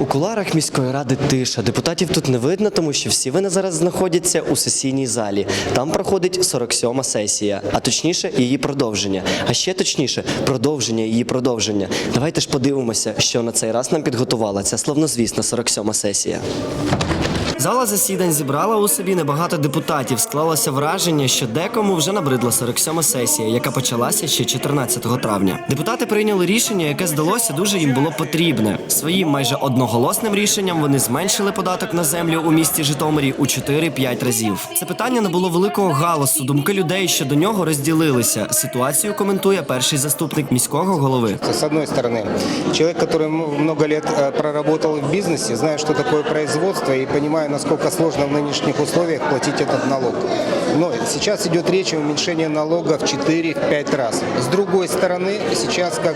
У куларах міської ради тиша. Депутатів тут не видно, тому що всі вони зараз знаходяться у сесійній залі. Там проходить 47-ма сесія, а точніше її продовження. А ще точніше, продовження її продовження. Давайте ж подивимося, що на цей раз нам підготувала ця славнозвісна 47-ма сесія. Зала засідань зібрала у собі небагато депутатів. Склалося враження, що декому вже набридла 47-ма сесія, яка почалася ще 14 травня. Депутати прийняли рішення, яке здалося дуже їм було потрібне. Своїм майже одноголосним рішенням вони зменшили податок на землю у місті Житомирі у 4-5 разів. Це питання набуло великого галасу. Думки людей щодо нього розділилися. Ситуацію коментує перший заступник міського голови. С одной стороны, человек, который м- много лет э, проработал в бизнесе, знает, что такое производство и понимаю, насколько сложно в нынешних условиях платить этот налог. Но сейчас идет речь о уменьшении налога в 4-5 раз. С другой стороны, сейчас как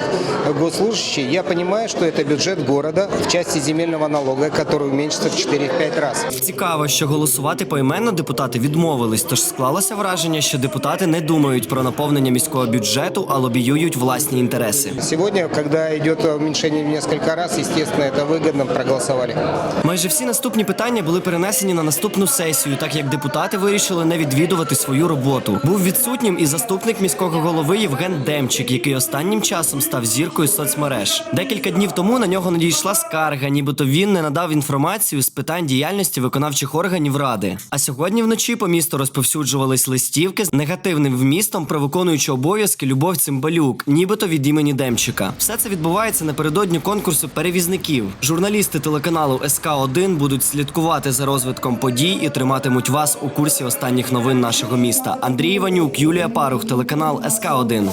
госслужащий, я понимаю, что это бюджет города в части земельного налога, который уменьшится в 4-5 раз. Цікаво, що голосувати поіменно депутати відмовились, тож склалося враження, що депутати не думають про наповнення міського бюджету, а лобіюють власні інтереси. Сегодня, когда идет уменьшение в несколько раз, естественно, это выгодно, проголосовали. Майже всі наступні питання були перенесені на наступну сесію, так як депутати вирішили не відвідувати свою роботу. Був відсутнім і заступник міського голови Євген Демчик, який останнім часом став зіркою соцмереж. Декілька днів тому на нього надійшла скарга, нібито він не надав інформацію з питань діяльності виконавчих органів ради. А сьогодні вночі по місту розповсюджувались листівки з негативним вмістом про виконуючу обов'язки Любов Цимбалюк, нібито від імені Демчика. Все це відбувається напередодні конкурсу перевізників. Журналісти телеканалу СК 1 будуть слідкувати за розвитком подій і триматимуть вас у курсі останніх новин нашого міста. Андрій Іванюк, Юлія Парух, телеканал СК 1